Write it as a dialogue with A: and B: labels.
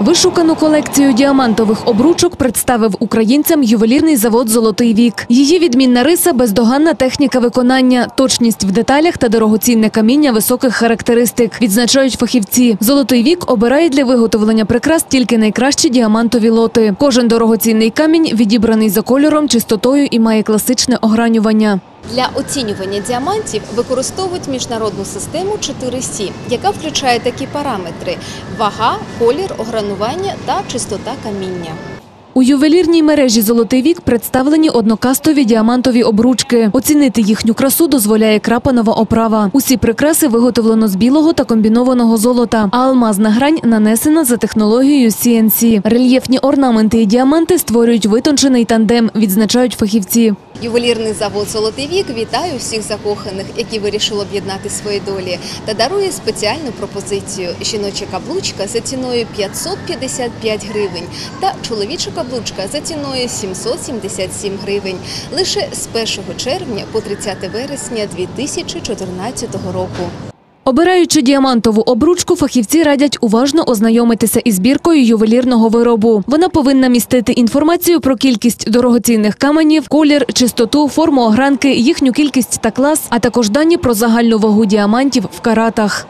A: Вишукану колекцію діамантових обручок представив українцям ювелірний завод Золотий вік. Її відмінна риса бездоганна техніка виконання, точність в деталях та дорогоцінне каміння високих характеристик. Відзначають фахівці. Золотий вік обирає для виготовлення прикрас тільки найкращі діамантові лоти. Кожен дорогоцінний камінь відібраний за кольором, чистотою і має класичне огранювання.
B: Для оцінювання діамантів використовують міжнародну систему 4С, яка включає такі параметри: вага, колір, огранування та чистота каміння.
A: У ювелірній мережі Золотий вік представлені однокастові діамантові обручки. Оцінити їхню красу дозволяє крапанова оправа. Усі прикраси виготовлено з білого та комбінованого золота, а алмазна грань нанесена за технологією CNC. Рельєфні орнаменти і діаманти створюють витончений тандем, відзначають фахівці.
B: Ювелірний завод Золотий вік вітає всіх закоханих, які вирішили об'єднати свої долі, та дарує спеціальну пропозицію: жіноча каблучка за ціною 555 гривень та чоловіча каблучка за ціною 777 гривень лише з 1 червня по 30 вересня 2014 року.
A: Обираючи діамантову обручку, фахівці радять уважно ознайомитися із збіркою ювелірного виробу. Вона повинна містити інформацію про кількість дорогоцінних каменів, колір, чистоту, форму огранки, їхню кількість та клас, а також дані про загальну вагу діамантів в каратах.